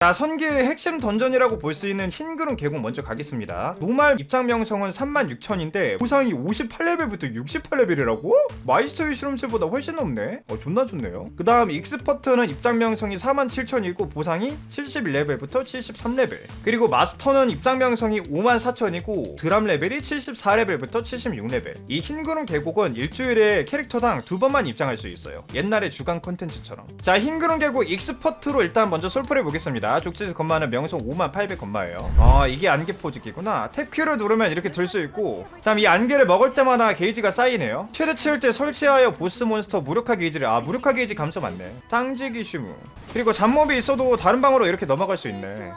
자 선기의 핵심 던전이라고 볼 수 있는 흰그룬 계곡 먼저 가겠습니다. 노말 입장 명성은 36,000인데 보상이 58레벨부터 68레벨이라고? 마이스터의 실험실보다 훨씬 높네. 어 존나 좋네요. 그 다음 익스퍼트는 입장 명성이 47,000이고 보상이 71레벨부터 73레벨. 그리고 마스터는 입장 명성이 54,000이고 드랍 레벨이 74레벨부터 76레벨. 이 흰그룬 계곡은 일주일에 캐릭터당 두 번만 입장할 수 있어요. 옛날의 주간 콘텐츠처럼. 자 흰그룬 계곡 익스퍼트로 일단 먼저 솔플해 보겠습니다 족지스 건마는 명성 5800 건마예요. 아. 이게 안개 포즈기구나. 탭큐를 누르면 이렇게 들 수 있고 그 다음 이 안개를 먹을 때마다 게이지가 쌓이네요. 최대 치울 때 설치하여 보스 몬스터 무력화 게이지를 아 무력화 게이지 감소 맞네. 땅지기 쉬무. 그리고 잡몹이 있어도 다른 방으로 이렇게 넘어갈 수 있네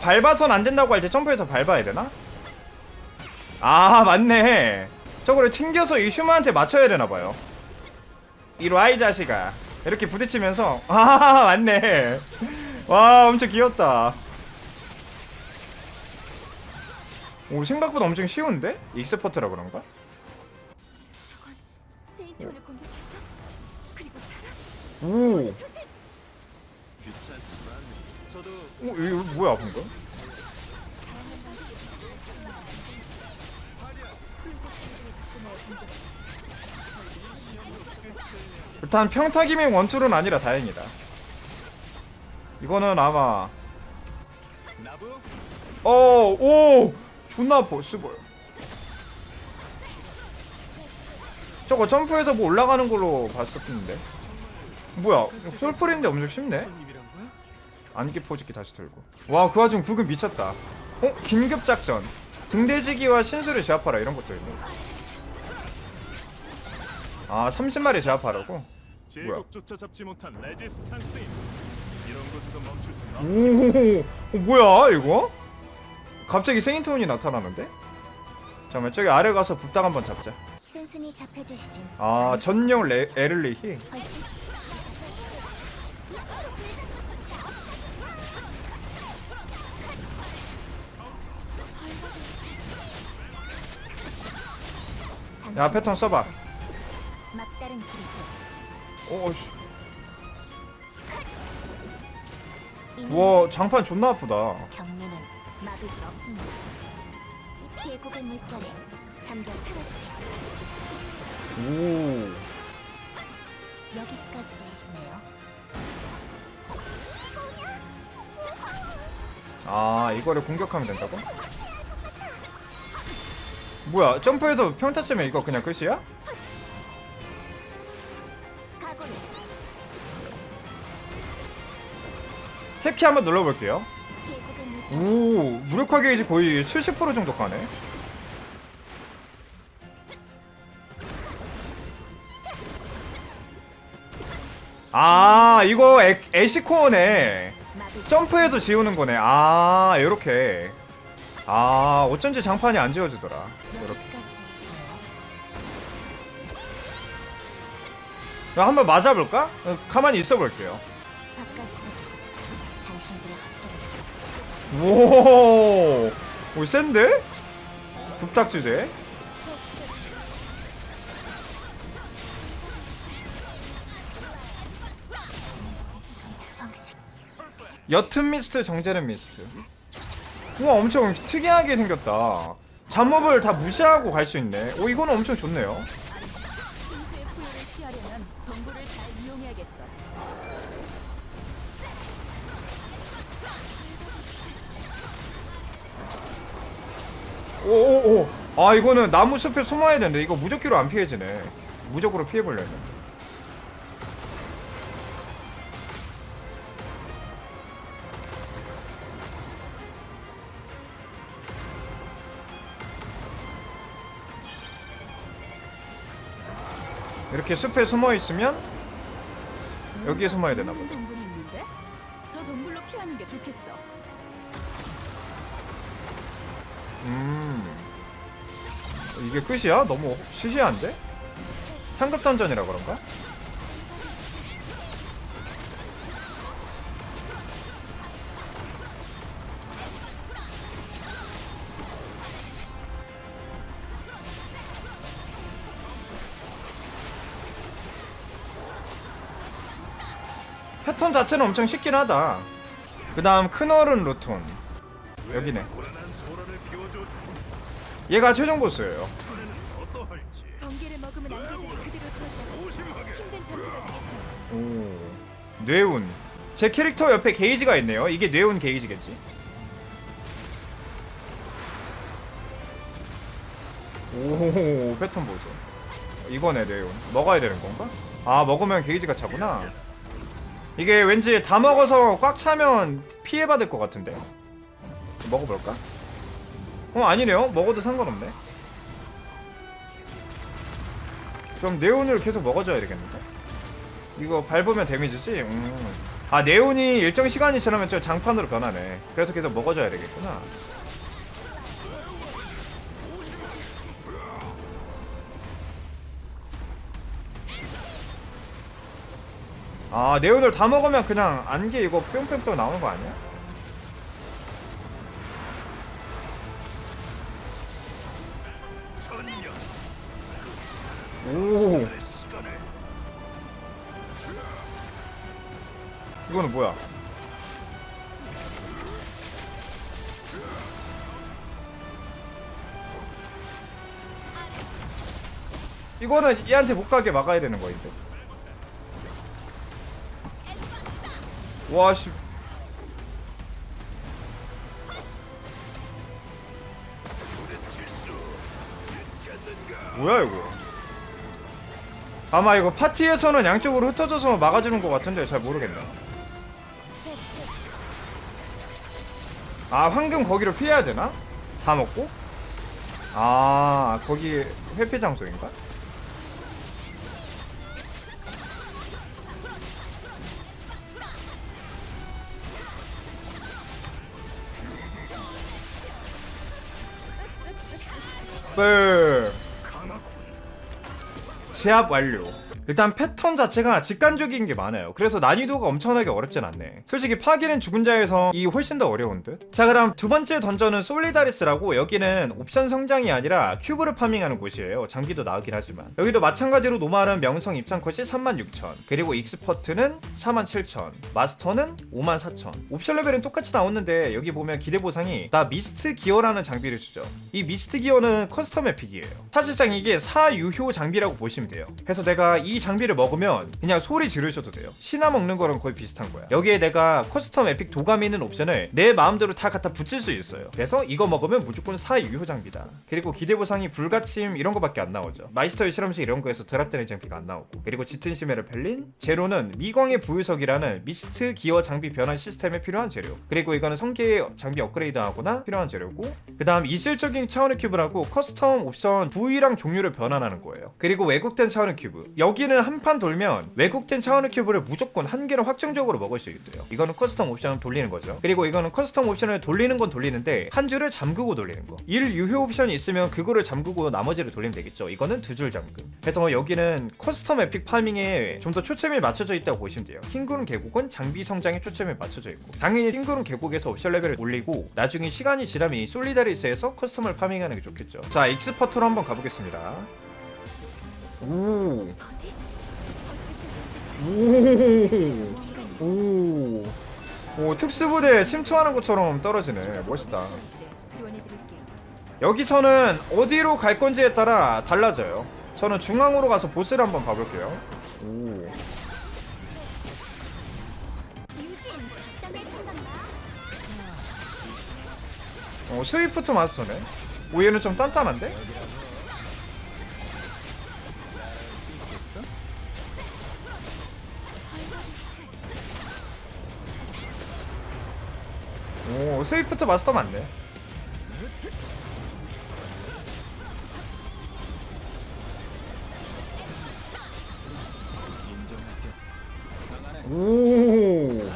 밟아선 안 된다고 할 때 점프해서 밟아야 되나? 아 맞네. 저거를 튕겨서 이 슈마한테 맞춰야 되나 봐요. 이리 와이 자식아. 이렇게 부딪히면서. 아 맞네. 와 엄청 귀엽다. 오 생각보다 엄청 쉬운데? 익스퍼트라 그런가? 오, 오 이거 뭐야 거? 일단 평타기밍 원툴은 아니라 다행이다. 이거는 아마 나부 어, 오, 존나 보스볼. 저거 점프해서 뭐 올라가는 걸로 봤었는데. 뭐야, 솔플인데 엄청 쉽네. 안개 포즈기 다시 들고. 와, 그 와중 부금 미쳤다. 어, 긴급 작전. 등대지기와 신수를 제압하라 이런 것도 있네. 아, 30마리 제압하라고? 제국조차 잡지 못한 레지스탄스인 이런 곳에서 멈출 수는 없지 오, 어, 뭐야 이거? 갑자기 세인트온이 나타나는데? 잠깐만 저기 아래 가서 북당 한번 잡자. 순순히. 아 전용 레, 에를리히 훨씬. 야, 패턴 써봐. 막다른 길이 오씨 와 장판 존나 아프다 경륜은 막을 수 없습니다. 계곡의 물결에 잠겨 사라지세요. 오 여기까지네요. 아 이거를 공격하면 된다고? 뭐야 점프해서 평타 치면 이거 그냥 끝이야? 탭키 한번 눌러볼게요. 오 무력화 게이지 거의 70% 정도 가네 아 이거 막을 수 점프해서 지우는 거네 아 요렇게 아 어쩐지 장판이 안 지워지더라. 야, 한번 맞아볼까? 어, 가만히 있어볼게요. 오, 오 센데? 수상식. 옅은 미스트, 정제는 미스트. 우와, 엄청 특이하게 생겼다. 잡몹을 다 무시하고 갈 수 있네. 오, 이거는 엄청 좋네요. 신수의 포효를 피하려면 동굴을 잘 이용해야겠어. 오, 오, 오. 아, 이거는 나무 숲에 숨어야 되는데, 이거 무적기로 안 피해지네. 무적으로 피해보려면. 이렇게 숲에 숨어 있으면 여기에 숨어야 되나 보다. 동굴이 있는데? 저 동굴 동굴로 피하는 게 좋겠어. 음 이게 끝이야? 너무 시시한데? 상급 던전이라 그런가? 패턴 자체는 엄청 쉽긴 하다. 그 다음 큰어른 로톤. 여기네. 얘가 최종 보스예요. 먹으면 안 그대로 힘든 전투가 되겠어. 오. 뇌운. 제 캐릭터 옆에 게이지가 있네요. 이게 뇌운 게이지겠지. 오, 패턴 보소. 이거네, 뇌운. 먹어야 되는 건가? 아, 먹으면 게이지가 차구나. 이게 왠지 다 먹어서 꽉 차면 피해받을 것 같은데. 먹어볼까? 어, 아니네요. 먹어도 상관없네. 그럼 네온을 계속 먹어줘야 되겠는데? 이거 밟으면 데미지지? 음. 아 네온이 일정 시간이 지나면 저 장판으로 변하네 그래서 계속 먹어줘야 되겠구나 아 네온을 다 먹으면 그냥 안개 이거 뿅뿅뿅 나오는 거 아니야? 오 이거는 뭐야? 이거는 얘한테 못 가게 막아야 되는 거인데. 와 씨. 뭐야 이거? 아마 이거 파티에서는 양쪽으로 흩어져서 막아주는 것 같은데 잘 모르겠네. 아 황금 거기로 피해야 되나? 다 먹고? 아 거기 회피 장소인가? 네. 시합 완료. 일단 패턴 자체가 직관적인 게 많아요. 그래서 난이도가 엄청나게 어렵진 않네. 솔직히 파괴는 죽은 자에서 이 훨씬 더 어려운 듯. 자, 그다음 두 번째 던전은 솔리다리스라고 여기는 옵션 성장이 아니라 큐브를 파밍하는 곳이에요. 장비도 나오긴 하지만 여기도 마찬가지로 노말은 명성 입장 컷이 36,000 그리고 익스퍼트는 47,000 마스터는 54,000 옵션 레벨은 똑같이 나왔는데 여기 보면 기대 보상이 나 미스트 기어라는 장비를 주죠. 이 미스트 기어는 커스텀 에픽이에요. 사실상 이게 사유효 장비라고 보시면 돼요. 그래서 내가 이 장비를 먹으면 그냥 소리 지르셔도 돼요. 신화 먹는 거랑 거의 비슷한 거야. 여기에 내가 커스텀 에픽 도감 있는 옵션을 내 마음대로 다 갖다 붙일 수 있어요. 그래서 이거 먹으면 무조건 사유효 장비다. 그리고 기대 보상이 불가침 이런 거밖에 안 나오죠. 마이스터의 실험실 이런 거에서 드랍되는 장비가 안 나오고 그리고 짙은 심해를 펠린 제로는 미광의 부유석이라는 미스트 기어 장비 변환 시스템에 필요한 재료 그리고 이거는 성계의 장비 업그레이드 하거나 필요한 재료고 그 다음 이질적인 차원의 큐브라고 커스텀 옵션 부위랑 종류를 변환하는 거예요 그리고 왜곡된 차원의 큐브 여기는 한 판 돌면 왜곡된 차원의 큐브를 무조건 한 개를 확정적으로 먹을 수 있대요. 이거는 커스텀 옵션을 돌리는 거죠. 그리고 이거는 커스텀 옵션을 돌리는 건 돌리는데 한 줄을 잠그고 돌리는 거. 1 유효 옵션이 있으면 그거를 잠그고 나머지를 돌리면 되겠죠. 이거는 두 줄 잠금. 그래서 여기는 커스텀 에픽 파밍에 좀 더 초점이 맞춰져 있다고 보시면 돼요. 흰구름 계곡은 장비 성장에 초점이 맞춰져 있고. 당연히 흰구름 계곡에서 옵션 레벨을 올리고 나중에 시간이 지나면 이 솔리다리스에서 커스텀을 파밍하는 게 좋겠죠. 자 익스퍼트로 한번 가보겠습니다 오 어디? 오. 오. 오, 특수부대 침투하는 것처럼 떨어지네. 멋있다. 지원해드릴게요. 여기서는 어디로 갈 건지에 따라 달라져요. 저는 중앙으로 가서 보스를 한번 봐볼게요. 오. 어, 스위프트 마스터네. 오, 얘는 좀 단단한데? 오, 스위프트 마스터 맞네. 오.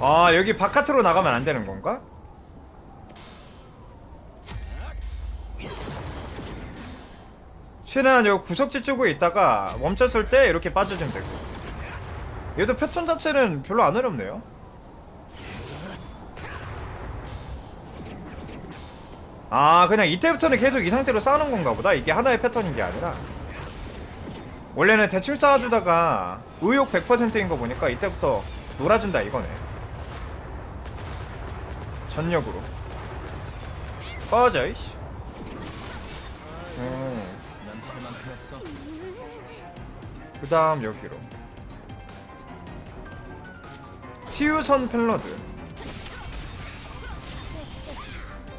아 여기 바깥으로 나가면 안 되는 건가? 최대한 여기 구석지 쪽에 있다가 멈췄을 때 이렇게 빠져주면 되고 얘도 패턴 자체는 별로 안 어렵네요 아 그냥 이때부터는 계속 이 상태로 쌓는 건가 보다? 이게 하나의 패턴인 게 아니라. 원래는 대충 쌓아주다가 의욕 100%인 거 보니까 이때부터 놀아준다 이거네. 전력으로. 꺼져 이씨. 음. 그 다음 여기로. 치유선 펠러드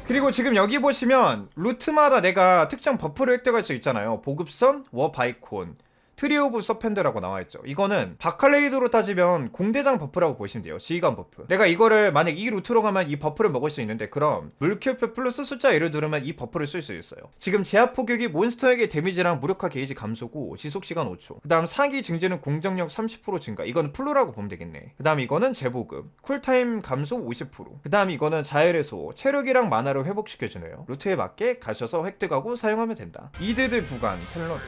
그리고 지금 여기 보시면 루트마다 내가 특정 버프를 획득할 수 있잖아요. 보급선, 워바이콘, 트리 오브 서펜드라고 나와있죠. 이거는 바칼레이드로 따지면 공대장 버프라고 보시면 돼요. 지휘관 버프. 내가 이거를 만약 이 루트로 가면 이 버프를 먹을 수 있는데 그럼 물키표 플러스 숫자 1을 누르면 이 버프를 쓸 수 있어요. 지금 제압 포격이 몬스터에게 데미지랑 무력화 게이지 감소고 지속시간 5초. 그 다음 사기 증제는 공격력 30% 증가. 이거는 플루라고 보면 되겠네. 그 다음 이거는 재보급. 쿨타임 감소 50%그 다음 이거는 자열해소 체력이랑 만화를 회복시켜주네요. 루트에 맞게 가셔서 획득하고 사용하면 된다. 이드드 부간 펠러드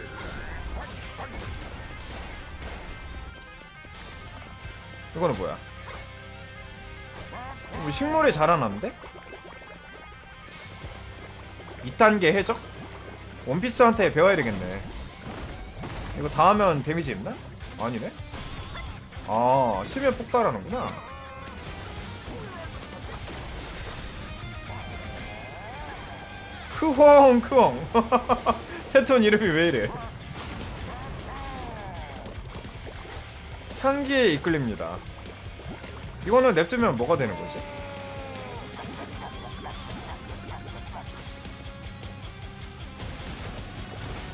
이거는 뭐야? 뭐 식물이 자라나는데? 2단계 해적? 원피스한테 배워야 되겠네 이거 다 하면 데미지 있나? 아니네 아 치면 폭발하는구나 크헝 크헝 패턴 이름이 왜 이래 향기에 이끌립니다. 이거는 냅두면 뭐가 되는 거지?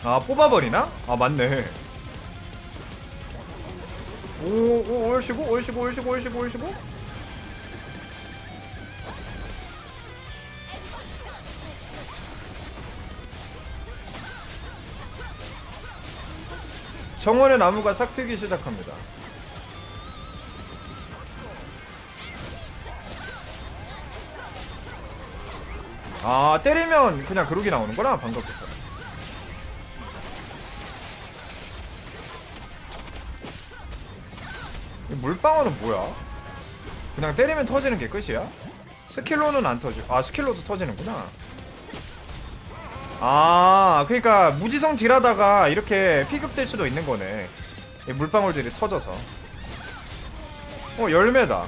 아 뽑아버리나? 아 맞네. 오오 올시고 올시고 올시고 올시고 올시고. 정원의 나무가 싹 트기 시작합니다. 아 때리면 그냥 그러기 나오는구나 방금부터 이 물방울은 뭐야? 그냥 때리면 터지는 게 끝이야? 스킬로는 안 터지 아 스킬로도 터지는구나. 아 그니까 무지성 딜하다가 이렇게 피급될 수도 있는 거네. 이 물방울들이 터져서. 어 열매다.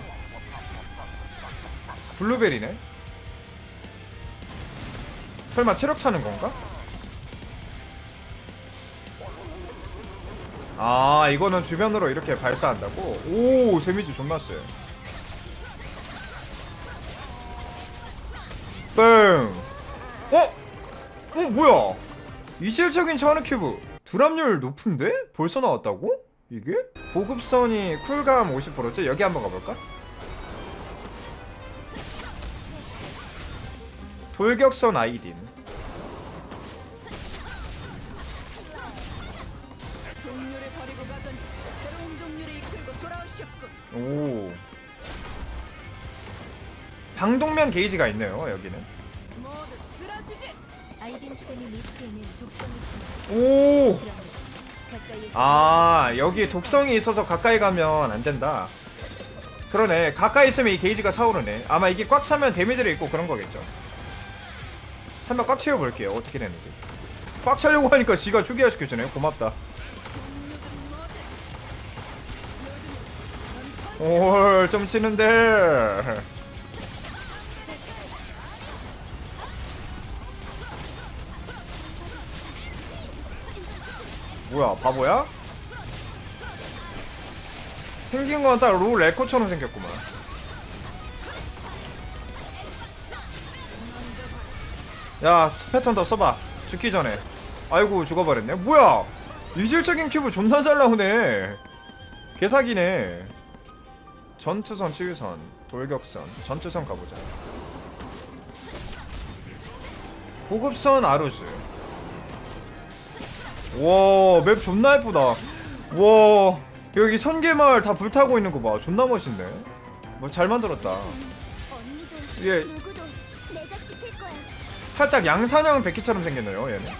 블루베리네 설마 체력 차는 건가? 아 이거는 주변으로 이렇게 발사한다고? 오 데미지 존나 세 뺑! 어? 어 뭐야 이질적인 차는 큐브 드랍률 높은데? 벌써 나왔다고? 이게? 보급선이 쿨감 50%지? 여기 한번 가볼까? 돌격선 아이딘 동료를 버리고 가던 새로운 동료를 이끌고 돌아오셨군. 오 방독면 게이지가 있네요 여기는 모두 쓰러지지. 아이딘 주변의 미스트에는 독성이 있습니다. 오! 그러므로 가까이에 아 여기 독성이 있어서 가까이 가면 안 된다 그러네 가까이 있으면 이 게이지가 차오르네 아마 이게 꽉 차면 데미지를 입고 그런 거겠죠 한번 꽉 채워볼게요. 어떻게 되는지. 꽉 차려고 하니까 지가 초기화 시켜주네 고맙다. 올좀 치는데. 뭐야 바보야? 생긴 건 딱롤 에코처럼 생겼구만 야 패턴 더 써봐. 죽기 전에. 아이고 죽어버렸네. 뭐야? 이질적인 큐브 존나 잘 나오네. 개사기네. 전투선 치유선 돌격선 전투선 가보자. 보급선 아루즈. 와맵 존나 예쁘다. 와 여기 선계마을 다 불타고 있는 거 봐. 존나 멋있네. 뭐 잘 만들었다. 예. 살짝 양산형 베키처럼 생겼네요 얘는.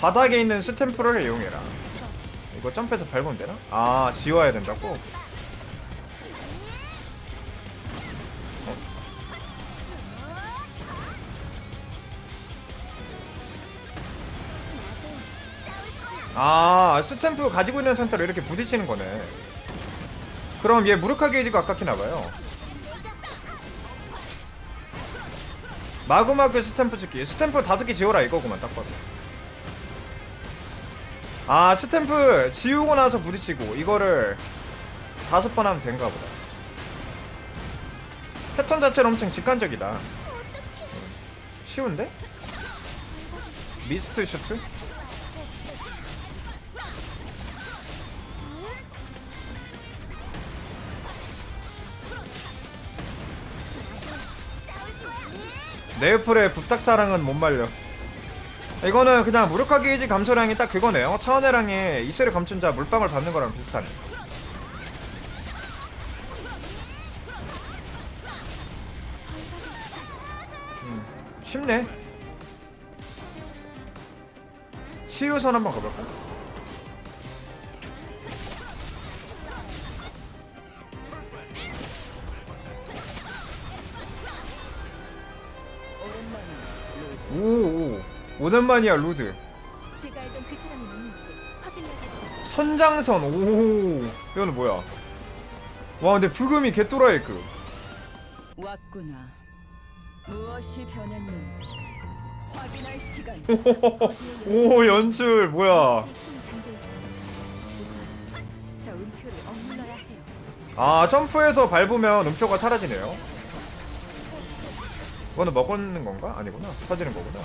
바닥에 있는 스탬프를 이용해라. 이거 점프해서 밟으면 되나? 아 지워야 된다고? 아 스탬프 가지고 있는 상태로 이렇게 부딪히는 거네. 그럼 얘 무르카 게이지가 아깝히나봐요 마구마구 스탬프 찍기 스탬프 다섯 개 지워라 이거구만 딱 봐도 아 스탬프 지우고 나서 부딪히고 이거를 다섯 번 하면 된가 보다 패턴 자체는 엄청 직관적이다 음. 쉬운데? 미스트 슈트? 네이플의 북탁사랑은 못 말려. 이거는 그냥 무력화 게이지 감소량이 딱 그거네요. 차원해랑의 이슬을 감춘 자 물방울 받는 거랑 비슷하네. 음, 쉽네. 치유선 한번 가볼까? 오오 오랜만이야 루드 제가 알던 그 사람이 누군지 확인해야겠어. 선장선 오 이거는 뭐야 와 근데 불금이 개또라이급 왔구나. 무엇이 변했는지 확인할 시간. 오 연출 뭐야 제품이 담겨 있어요. 저 음표를 억눌러야 해요. 아 점프해서 밟으면 음표가 사라지네요 이거는 먹는 건가? 아니구나. 터지는 거구나.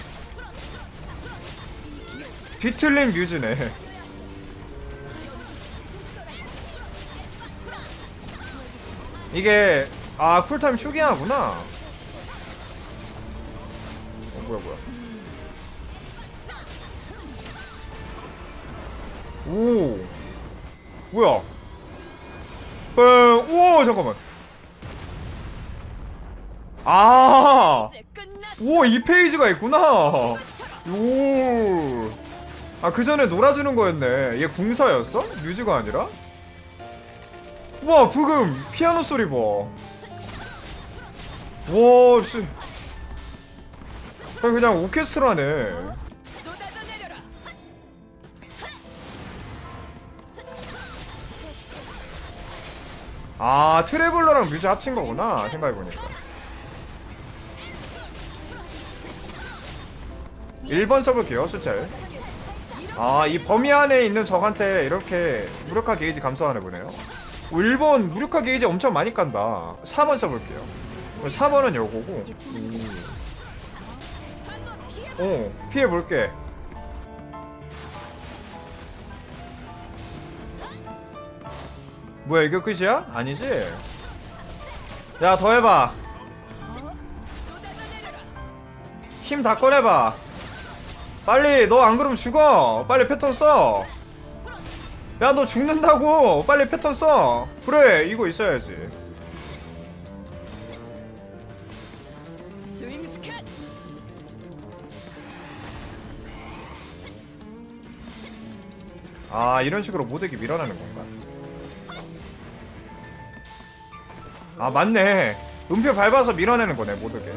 뒤틀린 뮤즈네. 이게 아 쿨타임 휴게하구나. 어 뭐야 뭐야. 오. 뭐야? 뻥. 우와 잠깐만 아. 우와 이 페이지가 있구나. 오 아 그 전에 놀아주는 거였네. 얘 궁사였어? 뮤즈가 아니라? 우와 부금. 피아노 소리 봐 와씨. 그냥 오케스트라네. 쏟아져 내려라. 아 트래블러랑 뮤즈 합친 거구나 생각해보니까 1번 써볼게요 수철. 아이 범위 안에 있는 적한테 이렇게 무력화 게이지 감소하네 보네요. 1번 무력화 게이지 엄청 많이 깐다. 4번 써볼게요. 4번은 요거고. 오. 피해볼게. 뭐야 이게 끝이야? 아니지? 야 더 해봐. 힘 다 꺼내봐 빨리 너 안 그러면 죽어. 빨리 패턴 써 야 너 죽는다고. 빨리 패턴 써. 그래 이거 있어야지. 아 이런 식으로 모델기 밀어내는 건가? 아 맞네. 음표 밟아서 밀어내는 거네 모델게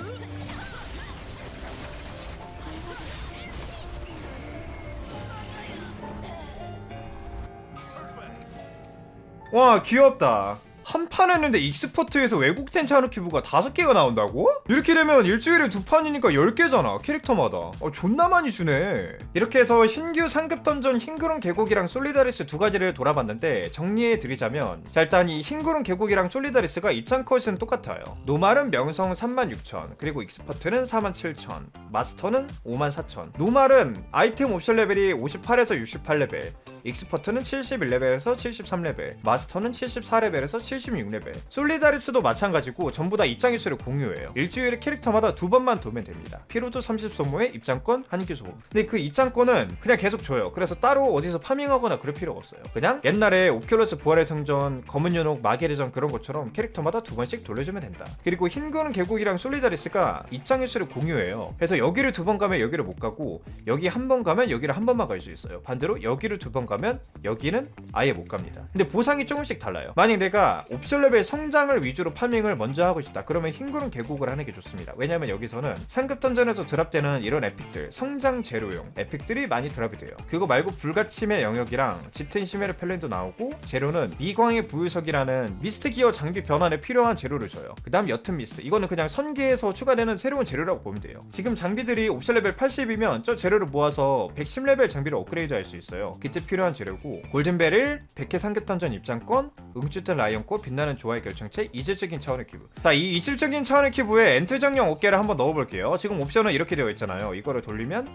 와 귀엽다. 한 판 했는데 익스퍼트에서 외국 텐차르 큐브가 다섯 개가 나온다고? 이렇게 되면 일주일에 두 판이니까 열 개잖아 캐릭터마다. 어 존나 많이 주네. 이렇게 해서 신규 상급 던전 흰구름 계곡이랑 솔리다리스 두 가지를 돌아봤는데 정리해 드리자면 자 일단 이 흰구름 계곡이랑 솔리다리스가 입장 컷은 똑같아요. 노말은 명성 36,000 그리고 익스퍼트는 47,000 마스터는 54,000 노말은 아이템 옵션 레벨이 58에서 68레벨 익스퍼트는 71레벨에서 73레벨 마스터는 74레벨에서 86레벨 솔리다리스도 마찬가지고 전부 다 입장 횟수를 공유해요. 일주일에 캐릭터마다 두 번만 도면 됩니다. 피로도 30 소모에 입장권 한개 소모 근데 그 입장권은 그냥 계속 줘요. 그래서 따로 어디서 파밍하거나 그럴 필요가 없어요. 그냥 옛날에 오큘러스 부활의 성전 검은 연옥 마계대전 그런 것처럼 캐릭터마다 두 번씩 돌려주면 된다. 그리고 흰구는 계곡이랑 솔리다리스가 입장 횟수를 공유해요. 그래서 여기를 두 번 가면 여기를 못 가고 여기 한 번 가면 여기를 한 번만 갈 수 있어요. 반대로 여기를 두 번 가면 여기는 아예 못 갑니다. 근데 보상이 조금씩 달라요. 만약 내가 옵션 레벨 성장을 위주로 파밍을 먼저 하고 싶다. 그러면 흰구름 계곡을 하는 게 좋습니다. 왜냐면 여기서는 상급 던전에서 드랍되는 이런 에픽들 성장 재료용 에픽들이 많이 드랍이 돼요. 그거 말고 불가침의 영역이랑 짙은 시메르 펠렌도 나오고 재료는 미광의 부유석이라는 미스트 기어 장비 변환에 필요한 재료를 줘요. 그 다음 옅은 미스트. 이거는 그냥 선계에서 추가되는 새로운 재료라고 보면 돼요. 지금 장비들이 옵션 레벨 80이면 저 재료를 모아서 110레벨 장비를 업그레이드 할 수 있어요. 그때 필요한 재료고 골든벨을 100회 상급 던전 입장권 응주탄 라이언 꽃 빛나 는 조화의 결정체 이질적인 차원의 큐브. 자 이 이질적인 차원의 큐브에 엔트정령 어깨를 한번 넣어볼게요. 지금 옵션은 이렇게 되어 있잖아요. 이거를 돌리면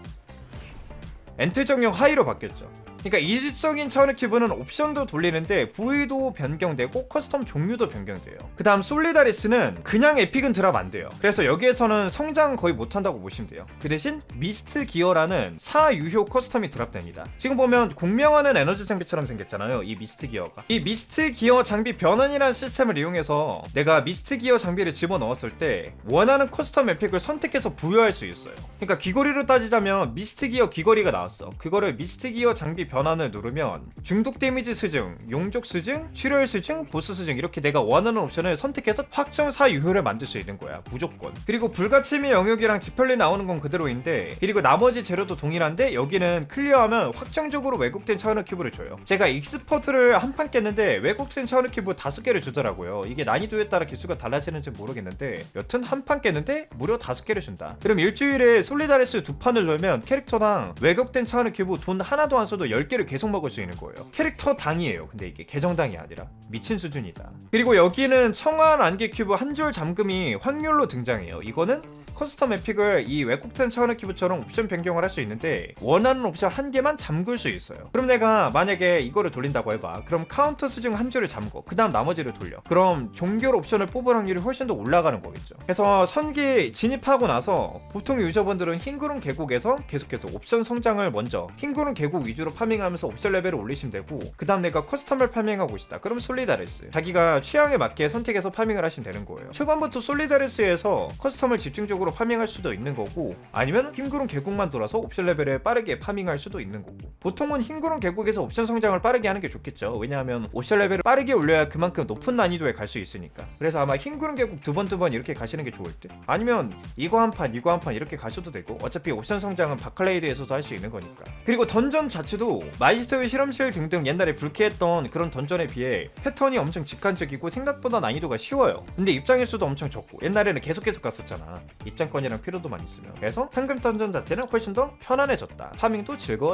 엔트정령 하이로 바뀌었죠 그러니까 이질적인 차원의 큐브는 옵션도 돌리는데 부위도 변경되고 커스텀 종류도 변경돼요. 그 다음 솔리다리스는 그냥 에픽은 드랍 안 돼요. 그래서 여기에서는 성장 거의 못한다고 보시면 돼요. 그 대신 미스트 기어라는 사유효 커스텀이 드랍됩니다. 지금 보면 공명하는 에너지 장비처럼 생겼잖아요. 이 미스트 기어가. 이 미스트 기어 장비 변환이라는 시스템을 이용해서 내가 미스트 기어 장비를 집어넣었을 때 원하는 커스텀 에픽을 선택해서 부여할 수 있어요. 그러니까 귀걸이로 따지자면 미스트 기어 귀걸이가 나왔어. 그거를 미스트 기어 장비 변 환을 누르면 중독 데미지 수증, 용족 수증, 출혈 수증, 보스 수증 이렇게 내가 원하는 옵션을 선택해서 확정 사 유효를 만들 수 있는 거야 무조건. 그리고 불가침의 영역이랑 지펠리 나오는 건 그대로인데 그리고 나머지 재료도 동일한데 여기는 클리어하면 확정적으로 왜곡된 차원의 큐브를 줘요. 제가 익스퍼트를 한 판 깼는데 왜곡된 차원의 큐브 다섯 개를 주더라고요. 이게 난이도에 따라 개수가 달라지는지 모르겠는데 여튼 한 판 깼는데 무려 다섯 개를 준다. 그럼 일주일에 솔리다리스 두 판을 넣으면 캐릭터당 왜곡된 차원의 큐브 돈 하나도 안 써도 10개를 계속 먹을 수 있는 거예요. 캐릭터 당이에요. 근데 이게 계정당이 아니라 미친 수준이다. 그리고 여기는 청한 안개 큐브 한 줄 잠금이 확률로 등장해요. 이거는 커스텀 에픽을 이 왜곡된 차원의 큐브처럼 옵션 변경을 할 수 있는데 원하는 옵션 한 개만 잠글 수 있어요. 그럼 내가 만약에 이거를 돌린다고 해봐. 그럼 카운터 수중 한 줄을 잠궈. 그 다음 나머지를 돌려. 그럼 종결 옵션을 뽑을 확률이 훨씬 더 올라가는 거겠죠. 그래서 선기 진입하고 나서 보통 유저분들은 흰구름 계곡에서 계속해서 옵션 성장을 먼저 흰구름 계곡 위주로 파밍하면서 옵션 레벨을 올리시면 되고 그 다음 내가 커스텀을 파밍하고 싶다. 그럼 솔리다리스. 자기가 취향에 맞게 선택해서 파밍을 하시면 되는 거예요. 초반부터 솔리다리스에서 커스텀을 집중적으로 파밍할 수도 있는 거고 아니면 흰구름 계곡만 돌아서 옵션 레벨을 빠르게 파밍할 수도 있는 거고 보통은 흰구름 계곡에서 옵션 성장을 빠르게 하는 게 좋겠죠. 왜냐하면 옵션 레벨을 빠르게 올려야 그만큼 높은 난이도에 갈 수 있으니까. 그래서 아마 흰구름 계곡 두 번 두 번 이렇게 가시는 게 좋을 듯. 아니면 이거 한 판 이거 한 판 이렇게 가셔도 되고 어차피 옵션 성장은 바클레이드에서도 할 수 있는 거니까. 그리고 던전 자체도 마이스터의 실험실 등등 옛날에 불쾌했던 그런 던전에 비해 패턴이 엄청 직관적이고 생각보다 난이도가 쉬워요. 근데 입장일 수도 엄청 적고 옛날에는 계속 계속 갔었잖아. 입장권이랑 필요도만 있으면. 그래서 상금 던전 자체는 훨씬 더 편안해졌다. 파밍도 즐거워졌다.